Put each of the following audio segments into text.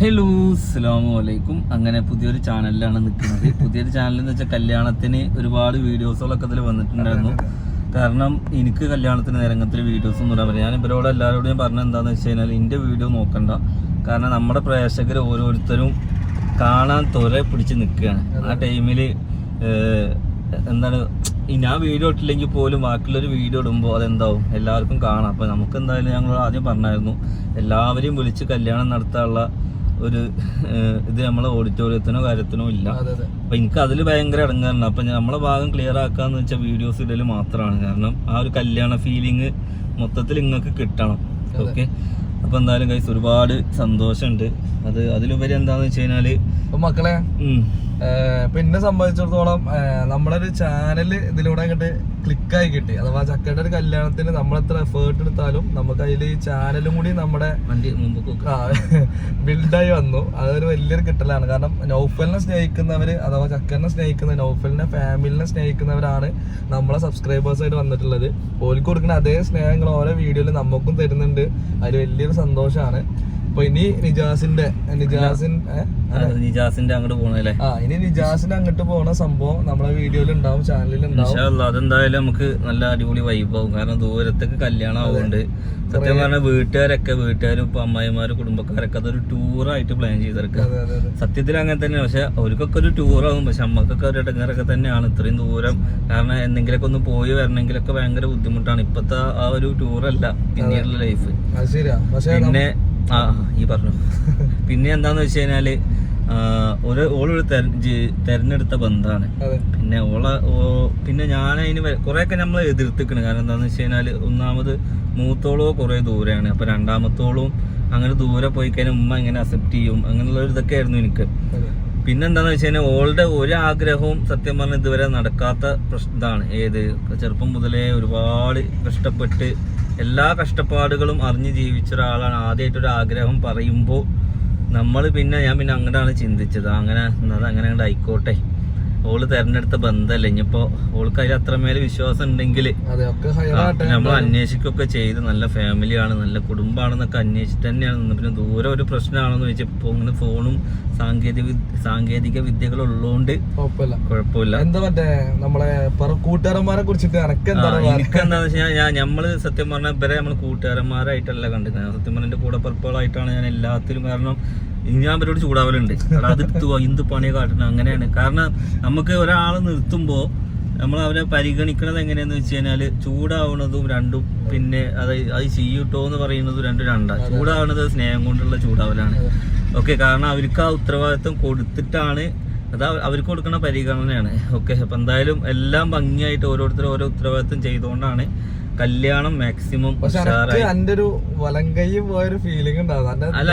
Hello അസ്സാമു അലൈക്കും. അങ്ങനെ പുതിയൊരു ചാനലിലാണ് നിൽക്കുന്നത്. പുതിയൊരു ചാനൽ എന്ന് വെച്ചാൽ കല്യാണത്തിന് ഒരുപാട് വീഡിയോസുകളൊക്കെ അതിൽ വന്നിട്ടുണ്ടായിരുന്നു. കാരണം എനിക്ക് കല്യാണത്തിന് രംഗത്തിൽ വീഡിയോസ് ഒന്നും പറ്റില്ല. ഞാൻ ഇവരോട് എല്ലാവരോടും പറഞ്ഞത് എന്താണെന്ന് വെച്ച് കഴിഞ്ഞാൽ എന്റെ വീഡിയോ നോക്കണ്ട. കാരണം നമ്മുടെ പ്രേക്ഷകർ ഓരോരുത്തരും കാണാൻ തൊര പിടിച്ച് നിൽക്കുകയാണ്. ആ ടൈമിൽ എന്താണ് ഞാൻ വീഡിയോ ഇട്ടില്ലെങ്കിൽ പോലും ബാക്കിയുള്ളൊരു വീഡിയോ ഇടുമ്പോൾ അതെന്താവും? എല്ലാവർക്കും കാണാം. അപ്പോൾ നമുക്ക് എന്തായാലും ഞങ്ങൾ ആദ്യം പറഞ്ഞായിരുന്നു. എല്ലാവരെയും വിളിച്ച് കല്യാണം നടത്താനുള്ള ഒരു ഇത് നമ്മളെ ഓഡിറ്റോറിയത്തിനോ കാര്യത്തിനോ ഇല്ല. അപ്പൊ എനിക്ക് അതിൽ ഭയങ്കര ഇടങ്ങാറുണ്ട് അപ്പൊ നമ്മളെ ഭാഗം ക്ലിയർ ആക്കാന്ന് വെച്ചാൽ വീഡിയോസ് ഇടൽ മാത്രമാണ് കാരണം ആ ഒരു കല്യാണ ഫീലിംഗ് മൊത്തത്തിൽ നിങ്ങൾക്ക് കിട്ടണം. ഓക്കെ അപ്പൊ എന്തായാലും കൈസ് ഒരുപാട് സന്തോഷമുണ്ട് അത് അതിലുപരി എന്താന്ന് വെച്ച് കഴിഞ്ഞാൽ അപ്പൊ മക്കളെ. പിന്നെ സംബന്ധിച്ചിടത്തോളം നമ്മളൊരു ചാനൽ ഇതിലൂടെ അങ്ങോട്ട് ക്ലിക്കായി കിട്ടി. അഥവാ ചക്കയുടെ ഒരു കല്യാണത്തിന് നമ്മൾ എത്ര എഫേർട്ട് എടുത്താലും നമുക്ക് അതിൽ ഈ ചാനലും കൂടി നമ്മുടെ ബിൽഡായി വന്നു. അതൊരു വലിയൊരു കിട്ടലാണ്. കാരണം നൗഫലിനെ സ്നേഹിക്കുന്നവർ അഥവാ ചക്കനെ സ്നേഹിക്കുന്ന നൗഫലിനെ ഫാമിലിനെ സ്നേഹിക്കുന്നവരാണ് നമ്മളെ സബ്സ്ക്രൈബേഴ്സായിട്ട് വന്നിട്ടുള്ളത്. ഓർക്ക് കൊടുക്കുന്ന അതേ സ്നേഹങ്ങൾ ഓരോ വീഡിയോയിൽ നമുക്കും തരുന്നുണ്ട്. അതിൽ വലിയൊരു സന്തോഷമാണ് അപ്പൊ ഇനി നിജാസിന്റെ നിജാസിന്റെ അങ്ങോട്ട് പോണല്ലേ ആ ഇനി നിജാസിന്റെ അങ്ങോട്ട് പോണ സംഭവം നമ്മളെ വീഡിയോയിൽ ഉണ്ടാവും ചാനലിൽ ഉണ്ടാവും അതെന്തായാലും നമുക്ക് നല്ല അടിപൊളി വൈബാവും കാരണം ദൂരത്തേക്ക് കല്യാണം ആവുന്നുണ്ട് സത്യം പറഞ്ഞാൽ വീട്ടുകാരൊക്കെ വീട്ടുകാരും ഇപ്പൊ അമ്മായിമാരും കുടുംബക്കാരൊക്കെ അതൊരു ടൂറായിട്ട് പ്ലാൻ ചെയ്തെടുക്കുക സത്യത്തിൽ അങ്ങനെ തന്നെ പക്ഷെ അവർക്കൊക്കെ ഒരു ടൂറാവും പക്ഷെ അമ്മക്കൊക്കെ ഒരു ഇടങ്ങാറൊക്കെ തന്നെയാണ്. ഇത്രയും ദൂരം കാരണം എന്തെങ്കിലുമൊക്കെ ഒന്ന് പോയി വരണമെങ്കിലൊക്കെ ഭയങ്കര ബുദ്ധിമുട്ടാണ്. ഇപ്പത്തെ ആ ഒരു ടൂറല്ല പിന്നീടുള്ള ലൈഫ് പിന്നെ ആ ഈ പറഞ്ഞു. പിന്നെ എന്താന്ന് വെച്ച് കഴിഞ്ഞാൽ ഒരു ഓളൊരു തെരഞ്ഞെടുത്ത ബന്ധമാണ് പിന്നെ ഓള ഓ- പിന്നെ ഞാൻ അതിന് കുറെയൊക്കെ നമ്മൾ എതിർത്തിക്കണ്. കാരണം എന്താന്ന് വെച്ച് കഴിഞ്ഞാൽ ഒന്നാമത് മൂത്തോളോ കുറെ ദൂരെയാണ്. അപ്പൊ രണ്ടാമത്തോളും അങ്ങനെ ദൂരെ പോയി കഴിഞ്ഞാൽ ഉമ്മ എങ്ങനെ അക്സെപ്റ്റ് ചെയ്യും. അങ്ങനെയുള്ള ഇതൊക്കെ ആയിരുന്നു എനിക്ക്. പിന്നെന്താന്ന് വെച്ച് കഴിഞ്ഞാൽ ഓളുടെ ഒരു ആഗ്രഹവും സത്യം പറഞ്ഞാൽ ഇതുവരെ നടക്കാത്ത പ്രശ്നമാണ് ഏത്? ചെറുപ്പം മുതലേ ഒരുപാട് കഷ്ടപ്പെട്ട് എല്ലാ കഷ്ടപ്പാടുകളും അറിഞ്ഞ് ജീവിച്ച ഒരാളാണ് ആദ്യമായിട്ട് ഒരു ആഗ്രഹം പറയുമ്പോൾ നമ്മൾ പിന്നെ ഞാൻ പിന്നെ അങ്ങോട്ടാണ് ചിന്തിച്ചത്. അങ്ങനെ എന്നത് അങ്ങനെ അങ്ങോട്ട് ആയിക്കോട്ടെ. ഓൾ തെരഞ്ഞെടുത്ത ബന്ധമല്ല ഇനിയിപ്പോ ഓൾക്ക് അതിൽ അത്രമേൽ വിശ്വാസം ഉണ്ടെങ്കിൽ നമ്മൾ അന്വേഷിക്കുകയൊക്കെ ചെയ്ത് നല്ല ഫാമിലിയാണ് നല്ല കുടുംബമാണെന്നൊക്കെ അന്വേഷിച്ചിട്ട് തന്നെയാണ് നിന്ന്. പിന്നെ ദൂരെ ഒരു പ്രശ്നമാണെന്ന് വെച്ചാൽ ഇപ്പൊ ഇങ്ങനെ ഫോണും സാങ്കേതിക സാങ്കേതിക വിദ്യകൾ ഉള്ളതുകൊണ്ട് കുഴപ്പമില്ല. എന്താ മറ്റേ നമ്മളെ കൂട്ടുകാരന്മാരെ കുറിച്ചിട്ട് എനക്ക് എന്താന്ന് വെച്ചാൽ ഞാൻ നമ്മൾ സത്യം പറഞ്ഞാൽ ഇവരെ നമ്മൾ കൂട്ടുകാരന്മാരായിട്ടല്ല കണ്ടിരുന്നത്. സത്യം പറഞ്ഞ കൂടെ പുറപ്പുകളായിട്ടാണ് ഞാൻ എല്ലാത്തിലും കാരണം ഇനി ഞാൻ അവരോട് ചൂടാവലുണ്ട്. എടാ അത് എടുത്തു എന്ത് പണിയെ കാട്ടണം. അങ്ങനെയാണ്. കാരണം നമുക്ക് ഒരാളെ നിർത്തുമ്പോൾ നമ്മൾ അവരെ പരിഗണിക്കണത് എങ്ങനെയാന്ന് വെച്ച് കഴിഞ്ഞാൽ ചൂടാവണതും രണ്ടും പിന്നെ അത് അത് ചെയ്യൂട്ടോ എന്ന് പറയുന്നതും രണ്ടും രണ്ടാണ് ചൂടാവണത് സ്നേഹം കൊണ്ടുള്ള ചൂടാവലാണ്. ഓക്കെ കാരണം അവർക്ക് ആ ഉത്തരവാദിത്വം കൊടുത്തിട്ടാണ് അത് അവ- അവർക്ക് കൊടുക്കുന്ന പരിഗണനയാണ്. ഓക്കെ അപ്പൊ എന്തായാലും എല്ലാം ഭംഗിയായിട്ട് ഓരോരുത്തരും ഓരോ ഉത്തരവാദിത്വം ചെയ്തുകൊണ്ടാണ് കല്യാണം മാക്സിമം എന്റെ ഒരു വലങ്കൈ പോയൊരു ഫീലിംഗ് അല്ല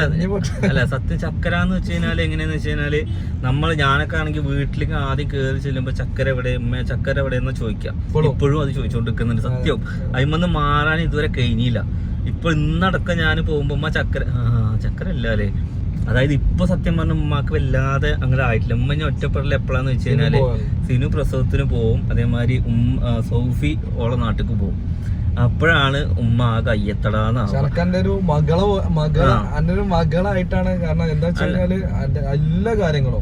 അല്ല സത്യം ചക്കര എന്ന് വെച്ച് കഴിഞ്ഞാൽ എങ്ങനെയാന്ന് വെച്ച് കഴിഞ്ഞാൽ നമ്മൾ ഞാനൊക്കെ ആണെങ്കിൽ വീട്ടിലേക്ക് ആദ്യം കയറി ചെല്ലുമ്പോ ചക്കര എവിടെ ഉമ്മ ചക്കര എവിടെ എന്ന് ചോദിക്കാം. ഇപ്പോഴും? അത് ചോദിച്ചോണ്ടിരിക്കുന്നുണ്ട് സത്യം. അതിമൊന്നും മാറാൻ ഇതുവരെ കഴിഞ്ഞില്ല. ഇപ്പൊ ഇന്നടക്കം ഞാൻ പോകുമ്പോ ചക്കര ആ ചക്കര ഇല്ല അല്ലേ അതായത് ഇപ്പൊ സത്യം പറഞ്ഞ ഉമ്മാക്ക് വല്ലാതെ അങ്ങനെ ആയിട്ടില്ല. ഉമ്മ ഞാൻ ഒറ്റപ്പെടൽ എപ്പോഴാന്ന് വെച്ച് കഴിഞ്ഞാൽ സിനു പ്രസവത്തിന് പോവും. അതേമാതിരി ഉം സോഫി ഓളെ നാട്ടിക്ക് പോവും. അപ്പോഴാണ് ഉമ്മ ആ കയ്യെത്തടാന്ന് എന്റെ ഒരു മകളെ മകള ആ. എന്റെ ഒരു മകളായിട്ടാണ് കാരണം എന്താ വെച്ചാൽ എല്ലാ കാര്യങ്ങളും.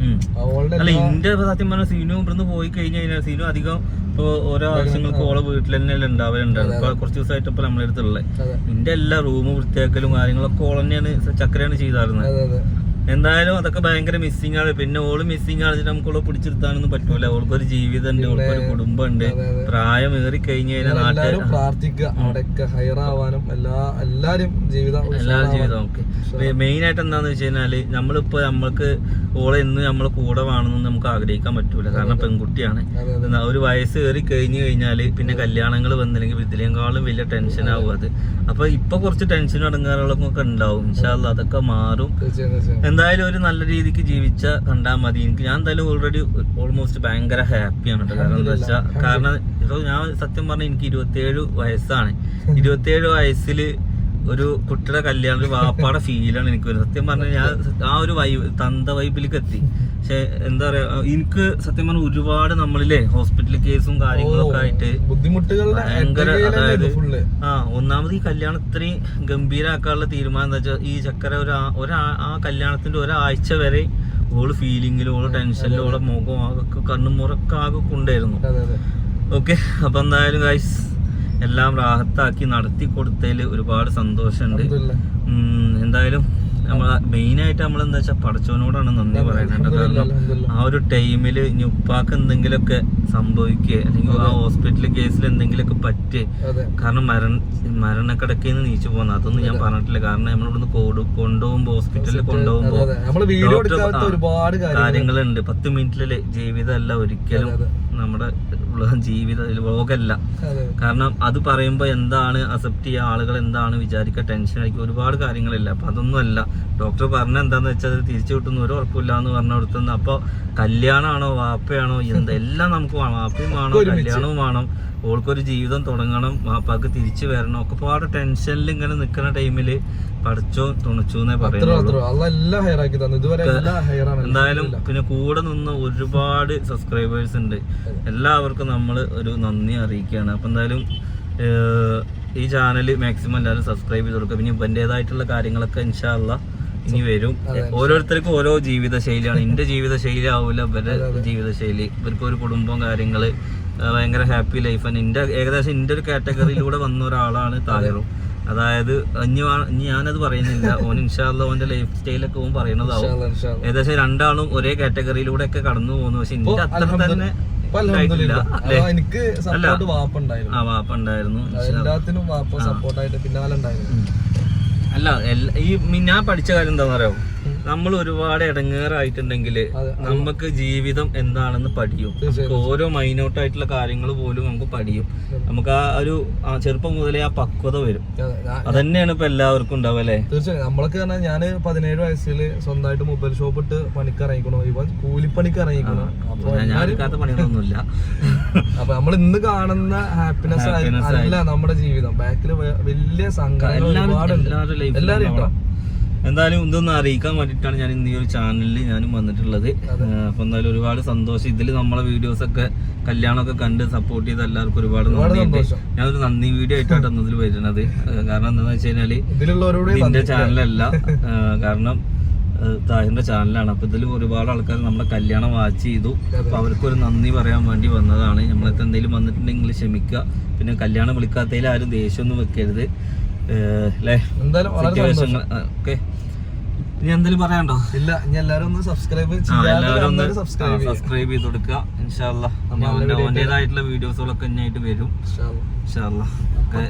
അല്ല എല്ലാ- സത്യം പറഞ്ഞ സീനു ഇവിടുന്ന് പോയി കഴിഞ്ഞു കഴിഞ്ഞാൽ സീനു അധികം ഇപ്പൊ ഓരോ ആവശ്യങ്ങൾക്ക് ഓളെ വീട്ടിൽ തന്നെ ഉണ്ടാവലുണ്ടാവും ഇപ്പൊ കുറച്ച് ദിവസമായിട്ട് ഇപ്പൊ നമ്മളെ അടുത്തുള്ളത് അതെ. ഇന്റെ എല്ലാ റൂമും വൃത്തിയാക്കലും കാര്യങ്ങളൊക്കെ ഓൾ തന്നെയാണ് ചക്കരയാണ് ചെയ്തായിരുന്നത് എന്തായാലും അതൊക്കെ ഭയങ്കര മിസ്സിംഗ് ആണ്. പിന്നെ ഓൾ മിസ്സിംഗ് ആണ്. നമുക്ക് ഓളെ പിടിച്ചിരുത്താനൊന്നും പറ്റൂല. ഓൾക്കൊരു ജീവിതം ഉണ്ട് ഓൾക്കൊരു കുടുംബം ഉണ്ട്. പ്രായം ഏറി കഴിഞ്ഞു കഴിഞ്ഞാൽ നാട്ടിൽ എല്ലാരും പ്രാർത്ഥിക്കുക. അവിടെയൊക്കെ ഹയറാവാനും എല്ലാ എല്ലാരും ജീവിതം ജീവിതം ഓക്കെ മെയിൻ ആയിട്ട് എന്താന്ന് വെച്ച് കഴിഞ്ഞാൽ നമ്മളിപ്പോ നമ്മൾക്ക് ഓളെ ഇന്ന് നമ്മളെ കൂടെ വേണമെന്ന് നമുക്ക് ആഗ്രഹിക്കാൻ പറ്റൂല. കാരണം പെൺകുട്ടിയാണ്. ഒരു വയസ്സ് കയറി കഴിഞ്ഞു കഴിഞ്ഞാൽ പിന്നെ കല്യാണങ്ങൾ വന്നില്ലെങ്കിൽ ഇതിലേക്കാളും വലിയ ടെൻഷൻ ആവും അത്. അപ്പൊ ഇപ്പൊ കുറച്ച് ടെൻഷൻ അടങ്ങാറുകളൊക്കെ ഒക്കെ ഉണ്ടാവും. ഇൻഷാല്ല അതൊക്കെ മാറും. എന്തായാലും ഒരു നല്ല രീതിക്ക് ജീവിച്ച കണ്ടാൽ മതി. എനിക്ക് ഞാൻ എന്തായാലും ഓൾറെഡി ഓൾമോസ്റ്റ് ഭയങ്കര ഹാപ്പിയാണ് കാരണം എന്താ വെച്ചാൽ കാരണം ഇപ്പൊ ഞാൻ സത്യം പറഞ്ഞ എനിക്ക് ഇരുപത്തിയേഴ് വയസ്സാണ്. ഇരുപത്തിയേഴ് വയസ്സിൽ ഒരു കുട്ടിയുടെ കല്യാണം ഒരു വാപ്പാടെ ഫീലാണ് എനിക്ക് വരുന്നത്. സത്യം പറഞ്ഞാൽ ഞാൻ ആ ഒരു വൈബ് തന്ത വൈബിലേക്ക് എത്തി. പക്ഷെ എന്താ പറയാ എനിക്ക് സത്യം പറഞ്ഞാൽ ഒരുപാട് നമ്മളിലെ ഹോസ്പിറ്റൽ കേസും കാര്യങ്ങളൊക്കെ ആയിട്ട് ബുദ്ധിമുട്ടുകളുടെ ഭയങ്കര അതായത് ആ ഒന്നാമത് ഈ കല്യാണം ഇത്രയും ഗംഭീരാക്കാനുള്ള തീരുമാനം എന്താ വെച്ചാൽ ഈ ചക്കര ഒരു ആ- ഒരു ആ- ആ കല്യാണത്തിന്റെ ഒരാഴ്ച വരെ ഓൾ ഫീലിങ്ങിലും ഓൾ ടെൻഷനിലും ഓളെ മുഖം ആകെ കണ്ണും മുറൊക്കെ കൊണ്ടായിരുന്നു ഓക്കെ അപ്പൊ എന്തായാലും ഗൈസ് എല്ലാം റാഹത്താക്കി നടത്തി കൊടുത്തതിൽ ഒരുപാട് സന്തോഷമുണ്ട്. എന്തായാലും നമ്മൾ മെയിൻ ആയിട്ട് നമ്മൾ എന്താ വെച്ചാൽ പടച്ചവനോടാണ് നന്ദി പറയുന്നത്. കാരണം ആ ഒരു ടൈമിൽ ഇനി ഉപ്പാക്ക് എന്തെങ്കിലുമൊക്കെ സംഭവിക്കുക അല്ലെങ്കിൽ ആ ഹോസ്പിറ്റൽ കേസിൽ എന്തെങ്കിലുമൊക്കെ പറ്റുക കാരണം മരണ മരണക്കിടക്കയിൽ നിന്ന് നീച്ചു പോകുന്ന അതൊന്നും ഞാൻ പറഞ്ഞിട്ടില്ല. കാരണം നമ്മളിവിടുന്ന് കോട് കൊണ്ടുപോകുമ്പോൾ ഹോസ്പിറ്റലിൽ കൊണ്ടുപോകുമ്പോൾ കാര്യങ്ങളുണ്ട്. പത്ത് മിനിറ്റിലെ ജീവിതമല്ല ഒരിക്കലും. നമ്മുടെ ജീവിത ലോകമല്ല കാരണം അത് പറയുമ്പോൾ എന്താണ് അസെപ്റ്റ് ചെയ്യുക ആളുകൾ എന്താണ് വിചാരിക്കുക ടെൻഷൻ ആയിരിക്കും ഒരുപാട് കാര്യങ്ങളില്ല. അപ്പൊ അതൊന്നും അല്ല ഡോക്ടർ പറഞ്ഞ എന്താന്ന് വെച്ചാൽ അത് തിരിച്ചു കിട്ടുന്ന ഒരു ഉറപ്പില്ല എന്ന് പറഞ്ഞ അടുത്തുനിന്ന് അപ്പോൾ കല്യാണമാണോ വാപ്പയാണോ എന്തെല്ലാം നമുക്ക് വേണം. വാപ്പയും വേണം. കല്യാണവും വേണം. ഓൾക്കൊരു ജീവിതം തുടങ്ങണം വാപ്പാക്ക് തിരിച്ചു വരണം. ഒക്കെ പാടെ ടെൻഷനിൽ ഇങ്ങനെ നിൽക്കുന്ന ടൈമിൽ പഠിച്ചോ തുണച്ചു എന്നേ അത്ര പറയുന്നുള്ളൂ. അത്ര അല്ല എല്ലാം ആക്കി തന്നു. ഇതുവരെ എല്ലാ ഹെയർ ആണ് എന്തായാലും പിന്നെ കൂടെ നിന്ന് ഒരുപാട് സബ്സ്ക്രൈബേഴ്സ് ഉണ്ട്. എല്ലാവർക്കും നമ്മൾ ഒരു നന്ദി അറിയിക്കുകയാണ്. അപ്പം എന്തായാലും ഈ ചാനൽ മാക്സിമം എല്ലാവരും സബ്സ്ക്രൈബ് ചെയ്ത് കൊടുക്കുക. പിന്നെ ഇവന്റേതായിട്ടുള്ള കാര്യങ്ങളൊക്കെ ഇൻഷാല്ല ഇനി വരും. ഓരോരുത്തർക്കും ഓരോ ജീവിത ശൈലിയാണ് എന്റെ ജീവിത ശൈലി ആവില്ല ഇവരുടെ ജീവിത ശൈലി ഇവർക്ക് ഒരു കുടുംബം കാര്യങ്ങൾ ഭയങ്കര ഹാപ്പി ലൈഫ് ആണ്. എന്റെ ഏകദേശം എന്റെ ഒരു കാറ്റഗറിയിലൂടെ വന്ന ഒരാളാണ് താഹിറും അതായത് ഇനി ഇനി ഞാനത് പറയുന്നില്ല. ഓൻ ഇൻഷാല്ല ഓന്റെ ലൈഫ് സ്റ്റൈലൊക്കെ ഓൻ ഇൻഷാല്ലാ. ഏകദേശം രണ്ടാളും ഒരേ കാറ്റഗറിയിലൂടെ ഒക്കെ കടന്നു പോകുന്നു. പക്ഷെ എനിക്ക് അത്ര തന്നെ എനിക്ക് സപ്പോർട്ട് വാപ്പ ഉണ്ടായിരുന്നു ആ വാപ്പ ഉണ്ടായിരുന്നു എല്ലാത്തിനും വാപ്പ സപ്പോർട്ടായിട്ട് പിന്നാലെ ഉണ്ടായിരുന്നു. അല്ല ഈ ഞാൻ പഠിച്ച കാര്യം എന്താണെന്ന് അറിയാമോ നമ്മൾ ഒരുപാട് ഇടങ്ങേറായിട്ടുണ്ടെങ്കിൽ. നമുക്ക് ജീവിതം എന്താണെന്ന് പഠിയും. ഓരോ മൈനോട്ടായിട്ടുള്ള ആയിട്ടുള്ള കാര്യങ്ങൾ പോലും നമുക്ക് പഠിയും. നമുക്ക് ആ ഒരു ചെറുപ്പം മുതലേ ആ പക്വത വരും. അതന്നെയാണ് ഇപ്പൊ എല്ലാവർക്കും ഉണ്ടാവും അല്ലേ? തീർച്ചയായും നമ്മളൊക്കെ പറഞ്ഞാൽ ഞാൻ പതിനേഴ് വയസ്സിൽ സ്വന്തമായിട്ട് മൊബൈൽ ഷോപ്പ് ഇട്ട് പണിക്ക് ഇറങ്ങിക്കണം ഇവൻ കൂലിപ്പണിക്ക് ഇറങ്ങിക്കണം അപ്പൊ എടുക്കാത്ത പണികളൊന്നുമില്ല. അപ്പൊ നമ്മൾ ഇന്ന് കാണുന്ന ഹാപ്പിനെസ് അല്ല നമ്മുടെ ജീവിതം. ബാക്കിൽ വലിയ സംഘം എല്ലാവരും എല്ലാവരും എന്തായാലും ഇതൊന്ന് അറിയിക്കാൻ വേണ്ടിയിട്ടാണ് ഞാൻ ഇന്ന് ഈ ഒരു ചാനലിൽ ഞാനും വന്നിട്ടുള്ളത്. അപ്പൊ എന്തായാലും ഒരുപാട് സന്തോഷം. ഇതിൽ നമ്മളെ വീഡിയോസ് ഒക്കെ കല്യാണമൊക്കെ കണ്ട് സപ്പോർട്ട് ചെയ്ത എല്ലാവർക്കും ഒരുപാട് നന്ദി നന്ദിയുണ്ട്. ഞാനൊരു നന്ദി വീഡിയോ ആയിട്ടാണ് ഇതിൽ വരുന്നത്. കാരണം എന്താണെന്ന് വെച്ച് കഴിഞ്ഞാൽ ഇതിന്റെ ചാനലല്ല കാരണം താഹിന്റെ താഹിറിന്റെ ചാനലാണ് അപ്പൊ ഇതിൽ ഒരുപാട് ആൾക്കാർ നമ്മുടെ കല്യാണം വാച്ച് ചെയ്തു. അപ്പൊ അവർക്ക് ഒരു നന്ദി പറയാൻ വേണ്ടി വന്നതാണ്. നമ്മളൊക്കെ എന്തെങ്കിലും വന്നിട്ടുണ്ടെങ്കിൽ ക്ഷമിക്കുക. പിന്നെ കല്യാണം വിളിക്കാത്തതിൽ ആരും ദേഷ്യമൊന്നും വെക്കരുത്. ഇനി എന്തെങ്കിലും പറയാണ്ടോ ഇല്ല ഇനി എല്ലാരും ഒന്ന് സബ്സ്ക്രൈബ് ഒന്ന് സബ്സ്ക്രൈബ് ചെയ്ത് കൊടുക്കുക. ഇൻഷാല്ല അവന്റെതായിട്ടുള്ള വീഡിയോസുകളൊക്കെ ഇനിയായിട്ട് വരും. ഇൻഷാല്ല ഓക്കെ.